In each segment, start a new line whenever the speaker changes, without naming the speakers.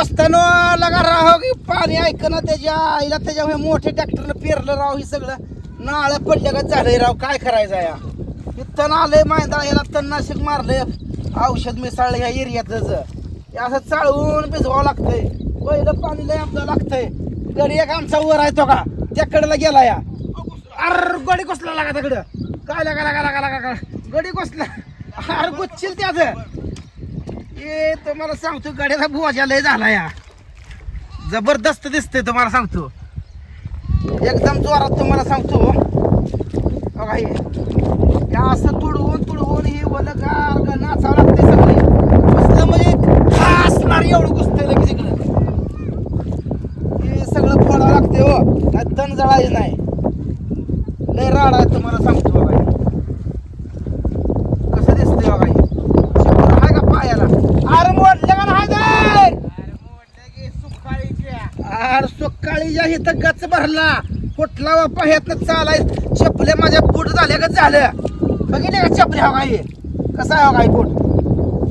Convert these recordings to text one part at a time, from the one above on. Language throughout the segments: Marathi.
दोस्तानो लगा राहो की पाणी ऐकणं त्याच्या आईला त्याच्यामुळे मोठ्या ट्रॅक्टरनं पेरलं राव हे सगळं. नाळ पडलं का झालंय राव? काय करायचं या? तण आलंय मायदा याला तणनाशक मारलंय. औषध मिसळलं ह्या एरियातच. हे असं चाळवून भिजवावं लागतंय. पहिलं पाणी लय आपलं लागतंय. गडी एक आमचा वर आहे तो का? त्याकडला गेला या. अर गडी कसला लागा तिकडं काय लागा लागा लागा लागा गडी कसला. अर गुच्छील त्याचं. ए तुम्हाला सांगतो गड्याचा बुवाच्या लय झाला या जबरदस्त दिसतंय तुम्हाला सांगतो. एकदम जोरात तुम्हाला सांगतो. बघा हे. असं तुडवून तुडवून हे वलगार गार ग- नाचावं सगळे. कसलं म्हणजे असणार एवढं घुसतंय लगेच इकडं. हे सगळं फोडावं लागतंय हो. काय तण जळायचं नाही. लय राडा तुम्हाला सांगतो बघा हे. कसं दिसतंय बघा हे. चिपळूण आहे का पायाला अरे मोडलं का नाही जाय अरे सुकाळीच्या इथं गच भरला. कुठला बाप्पा ह्यातनं चालाय? चपले माझ्या पोट झाल्या का झालं बघितले का चपले हा काही कसा आहे हो काही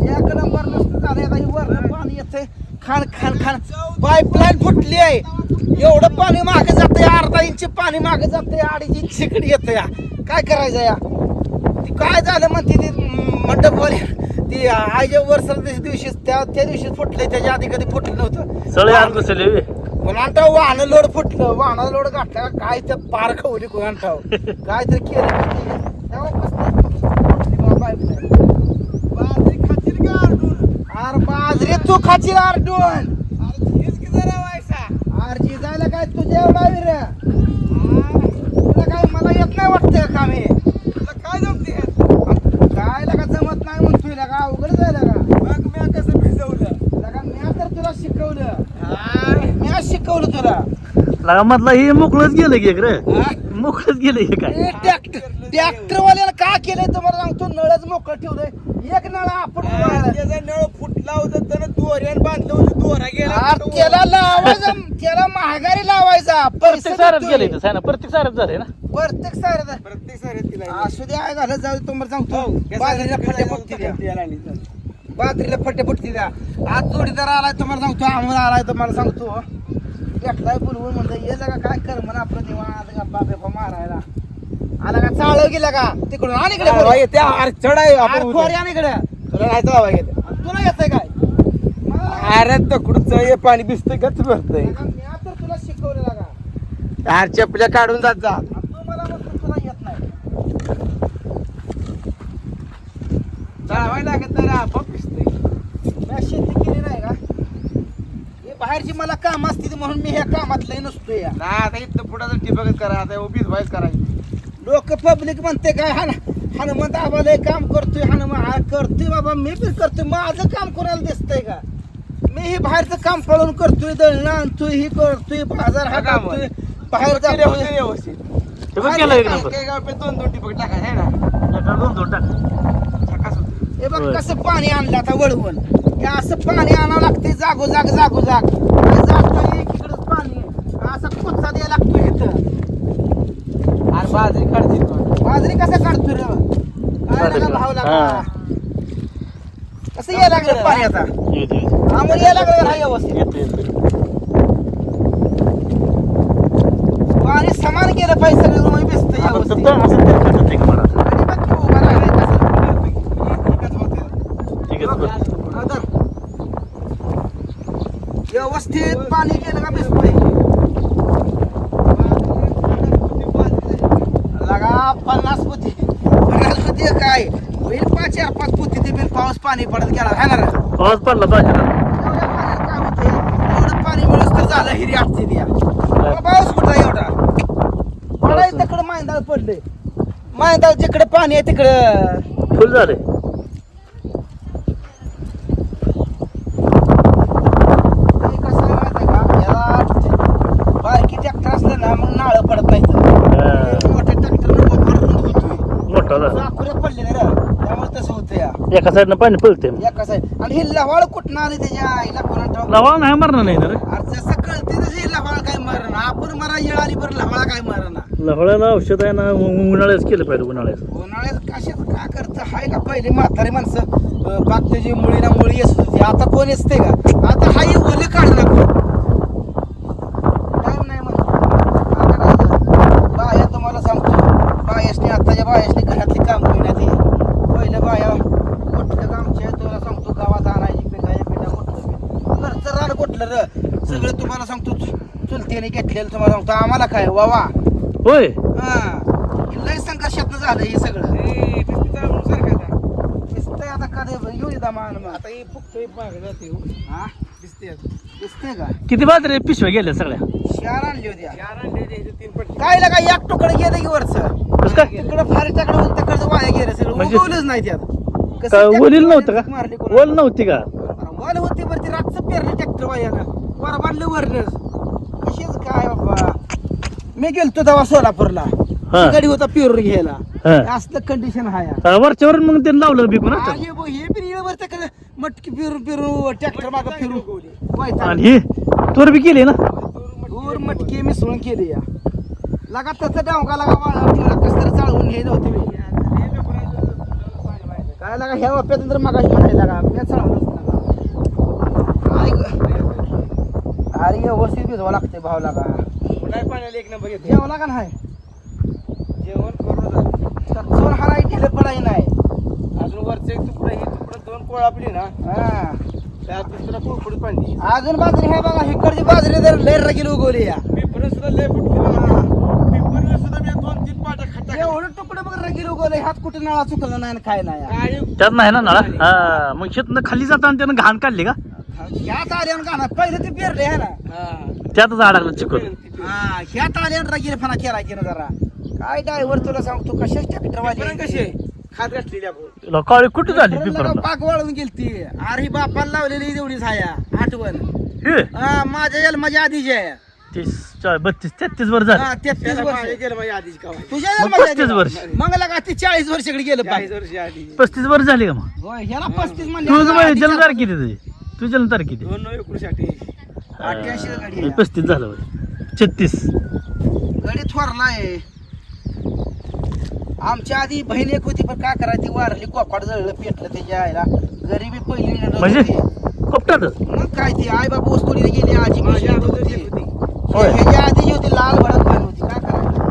एक नंबर नुसतं झालं आता हे पाणी येतंय. खाण खाण खाण. पाईपलाईन फुटली आहे एवढं पाणी मागे जाते अर्धा इंच पाणी मागे जाते अडीच इंच इकडे येतं या काय करायचं या? ती काय झालं म्हणते ती मंडपवाली ती आईच्या वर्षाच्या दिवशी त्या त्या दिवशी फुटले त्याच्या आधी कधी फुटलं नव्हतं.
आत
वाहन लोड फुटलं वाहना लोड गाठला काय तर पार खवली कोणाला काय तर केलं बाजरी ते? का अरे बाजरी तू खाची आरडून अरे जिजायला काय तुझ्या एवढा विर तुला काय मला येत नाही वाटतं का मी काय लगा जमत नाही म्हणतोय लगा अवघड जायला का लगा मी तर तुला शिकवलं मी आज शिकवलं तुला
लगा मधला हे मोकळच गेलं की एक रे. मोकळच गेलं हे काय?
ट्रॅक्टर ट्रॅक्टर वाल्याला का केलंय तुम्हाला सांगतो नळच मोकळं ठेवलंय. एक नळ आपण
नळ फुटला होता त्यानं दोऱ्यान बांधलं होतं दोरा गेला
अरे त्याला लावायचं त्याला महागारी लावायचा. पैसे
प्रत्येक सारच
देतोय.
गेलं इथं ना प्रत्येक सारच झालंय ना?
प्रत्येक सारं
प्रत्येक साऱ्यात तिला
असू दे घालत जाऊ तुम्हाला
हो,
सांगतो बाजरीला फटे फुटती द्या बाजरीला फटे फुटती द्या आज जोडीदार आलाय तुम्हाला सांगतो आम्ही आलाय तुम्हाला सांगतो. घेतलाय बोलवून म्हणलं ये लगा काय कर म्हणा आपलं निवांत गप्पा बिप्पा मारायला. आला का चाळ गेला का? तिकडून आणि इकडे बोल.
येते अरे चढाय
अरे
आपण
खोरी आणि इकडे.
तुला नाही चालवा घेत
तुला येतंय काय? मला-
अरे हे पाणी भिजतंय गच भरतंय?
मी तुला शिकवलं लागा
अरे चपल्या काढून जात जा.
तू मला म्हणतो तुला येत नाही.
लागत आपोआप
मी का हे बाहेरची मला काम असते म्हणून मी ह्या कामात लय नसतो या.
ना आता इथं पुढं टिपकच करा आता उभीच व्हायच करायची.
लोक पब्लिक म्हणते काय हन हनुमंत आबाला काम करतोय हनुमान हा करतोय बाबा मी बी करतोय माझं काम कोणाला दिसतंय का? मी हे बाहेरचं काम पळून करतोय दळणं आणतोय हे करतोय बाजार हा
काम
करतोय बाहेर जातोय.
व्यवस्थित
हे बघ केलं एक नंबर?
काय काय दोन दोन टिपक टाका है ना?
दोन दोन टाक.
हे बघ. कसं पाणी आणलं आता वळवून. हे असं पाणी आणावं लागतंय जागोजाग जागोजाग हे जातोय एकीकडंच पाणी. असा कुच्चा द्यायला लागतोय इथं.
अरे बाजरी काढते तू.
बाजरी कसं काढतोय रे? काय भाव लागा
हा.
कसं यायला लागलं पाणी आता? आम्हाला यायला लागलं हा व्यवस्थित. पाणी समान केलं पाहिजे सगळं मग भिजतं
आपण
व्यवस्थित.
तर असं तर खातात ते का मला
आणि बघ की उभा राहिलाय कसं एकच होतं.
ठीक आहे बरं.
हा, धर. व्यवस्थित पाणी गेलं का भिजतंय लगा पन्नास पोती पन्नास पोती काय? होईल पाच चार पाच पोती ते बिल पाऊस पाणी पडत गेला. है ना?
पाऊस पडला पाहिजे
काय? एवढं पाणी मिळूस तर झालं हिरी द्या. पाऊस कुठं आहे एवढा? पडाय तिकडं मायंदाळ पडले मायंदाळ जिकडे पाणी आहे तिकडं.
फुल झालंय
हे कसं आहे माहिती आहे का याला बारकी ट्रॅक्टर असलं ना मग नाळ पडत नाही
हा.
मोठ्या ट्रॅक्टर होतोय
मोठा झाला
चाकुऱ्या पडले ना रे त्यामुळे तसं होतं या
एका साईडनं पाणी पळते
कसं आहे आणि हे लवाळ कुठं आले त्याच्या आईला कोणा ठाऊक?
लवा नाही मारणार नाही ना रे
अरे जसं कळते तशी लवाळ काय मरण आपण मला येळ आली बरं लवाळा काय मरणा
लवळ्याला औषध आहे ना उन्हाळ्याच केलं पाहिजे उन्हाळ्यात
उन्हाळ्यात कशात का करतं? हाय का पहिले म्हातारी माणसं? बाग त्याची मुळीना मुळी येत होती. आता कोण येते का? आता हाय ओले काढ तुम्हाला सांगतो चुलतीने घेतलेलं तुम्हाला सांगतो. आम्हाला काय वावा.
होय?
हा. लय संघर्षात झालं हे सगळं.
ए, पिस्ती चालवून सारखं आता.
दिसतंय आता कधी येऊ दे मान मग.
आता हे फुगतोय मागं जाते हो.
हा?
दिसते आता.
दिसतंय का?
किती बाजरे पिशव्या गेल्या सगळ्या.
शार आणली होती
चार अंडे द्यायचे, तीन पट्टी.
काय लागा एक तुकडं गेलं की वरच?
कसं काय?
तिकडं फारी टाकडं तिकडचं वाया गेलं सगळं.
म्हणजे-
उगवलंच नाही त्यात. कसं
काय ओलील नव्हतं
मारली
का
कोणाला?
ओल नव्हती का?
वाल होती बरं ती रातचं पेरलं ट्रॅक्टर वायानं. वर बांधलं वरनच कशीच काय बाबा? मी गेलतो तेव्हा सोलापूरला.
हा.
गाडी होता पेरून घ्यायला.
हा.
असलं कंडिशन हाय.
हा, वरच्यावर मग ते लावलं बिकून आता.
हे बघ, हे बी येळभर तिकडे मटकी फिरून फिरून ट्रॅक्टर मागं फिरून. वैताग.
आणि हे तोर बी केली ना?
दूर मटकी मिसळून केली या. लगा त्याचा डावगा लागा वाळा ठेवला कसं तरी चालवून हे नव्हते मी काय लागा ह्या वाप्यातून तर मगाशी म्हणायला लागा. मी नाही. आई ग- अरे व्यवस्थित भिजवा लागते भाव लागा
नाही पाण्याला एक नंबर येते
जेवला का नाही?
जेवण करून.
कच्चून हराय ढिलं पडाय नाही.
अजून वरचं एक तुकडं ही तुकडं दोन कोळ आपली ना.
हा.
त्यात दुसरा कुळकुळीत पाणी
अजून बाजरी आहे बघा हिकडची बाजरी तर लय रगील उगवली या
पेपर सुद्धा लय फुटले
हा.
पेपर सुद्धा मी दोन तीन पाट्या खड्डा
एवढं तुकडं बघ रगील उगवले हात कुठे नळा चुकला नाही आणि काय नाही.
त्यात नाही ना नळा? हा मग शेतनं खाली जाताना त्यानं घाण काढली का?
ह्यात आल्यानं का ना पहिलं ते पेरले आहे ना.
त्यातच अडकलं चिकन.
हा रगीलपणा केला की ना जरा. काय ड्रायव्हर तुला सांगतो कशाच ट्रॅक्टर
आहे? खात घातलेली आपण.
तुला काळी कुठे झाली पिपराला
पाक वळून गेलती. अरे ही बापाला लावलेली तेवढीच हाया आठवण.
हे?
हा माझ्या जन्माच्या आधीची आहे.
तीस चाळीस बत्तीस तेहतीस वर झाली.
हा तेहतीस वर्ष.
गेलं माझ्या आधीच का
तुझ्या
मग
जन्माच्या
पस्तीस
आधी.
वर्ष.
मग लगा ती चाळीस वर्षाकडे गेलं
चाळीस
पाहिजे
वर्षी आधी.
पस्तीस वर झाली का मग?
होय ह्याला पस्तीस
तुझं
म्हणजे
जन्मतार किती तुझी? तुझी जन्मतार किती
दोन नऊ एकोणीस अठ्ठ्याऐंशी
अठ्ठ्याऐंशी गाडी आहे.
पस्तीस झालं होय. छत्तीस
गडी थोरलाय आमच्या आधी बहीण एक होती पण काय करायची वारली कोपाड जळलं पेटलं त्याच्या आईला गरिबी पहिली
म्हणजे
होती.
कोपटातच
मग काय ती आई बाबा वस्तुडीला गेली आजी
माझी
म्हशी
अगोदर
होती.
एक होती.
होय.
ह्याच्या आधी जी होती लाल भडक बहीण होती काय करायचं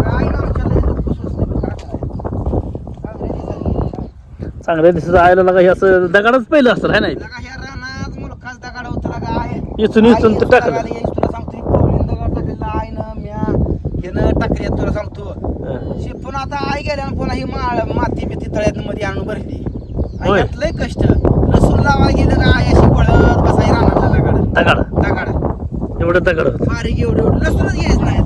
काय ना आमच्या लय दुःख सोसलं बरं, काय करायचं चांगली
चांगल्या दिवसाचं आयला लागा हे असं दगाडच पहिलं असतं है नाही?
लगा ह्या रानात मुलखाच दगाड होतं लगा आहे.
इचून इचून तर टाकलं.
तुला सांगतो ही पवळीन दगड टाकलेला आईनं म्या तुला सांगतो. आता आई गेल्यानं पुन्हा ही माळ माती बिती तळ्यात मध्ये आणून भरली. आणि
होय.
यात लय कष्ट. लसूण लावायला गेलं का आई अशी पळत बसाई रानातलं दगड.
दगाड.
दगड.
एवढं दगड होतं.
बारीक एवढं एवढं. लसूणच घ्यायचं नाही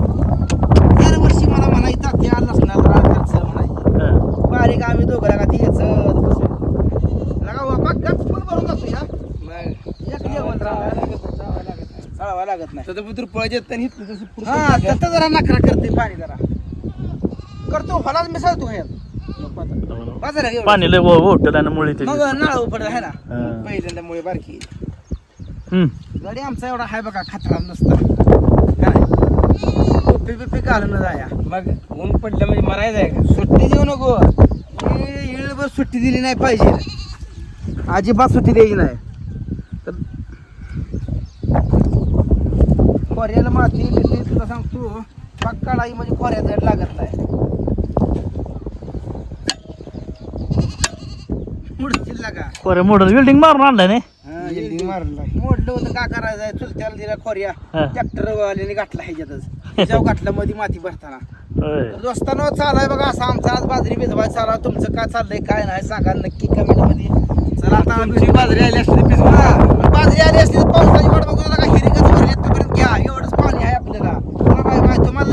दरवर्षी मला म्हणायचं तात्या लसणाचा खर्च म्हणायची
हा.
बारीक आम्ही दोघं लागा ती यायचं बसून लगा बाबा गप फुल भरून जातो या
मग
एक लेवल
चावायला
राहा
लागत नाही, चावायला लागत
चाळावं लागत नाही.
तर पुत्र पळ येत नाही
हा. तसं जरा नखरा करते पाणी जरा. करतो फलाच मिसळतो ह्यात. बाजार आहे एवढं.
पाणी लय मुळे
मग
त्याची
नाळ पडत आहे ना.
हा.
पहिल्यांदा मुळे बारकी.
हम्म.
गाडी आमचा एवढा हाय बघा खतरा नसता. काय टोपी बिपी घालून जाया.
मग ऊन पडलं म्हणजे मरायचं आहे का?
सुट्टी देऊ नको. येळभर सुट्टी दिली नाही पाहिजे. अजिबात सुट्टी द्यायची नाही. खोऱ्याला माती बिती तुला सांगतो पाक काढाई म्हणजे खोऱ्या जड लागत नाही. मुडतील लागा
बरं मोठं बिल्डिंग मारून आणलं नाही
हा, मोडलं होतं का करायचं चुलत्याला दिला खोऱ्या.
हा.
ट्रॅक्टर वाल्याने गाठला ह्याच्यातच. गाठला मध्ये माती भरताना. दोस्तांनो चालाय बघा असं आमचा आज बाजरी भिजवाय चाला. तुमचं काय चाललंय काय नाही सांगा नक्की कमेंटमध्ये. चला आता
बाजरी आली असते
हा, बाजरी आली तर पावसाची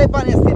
sepan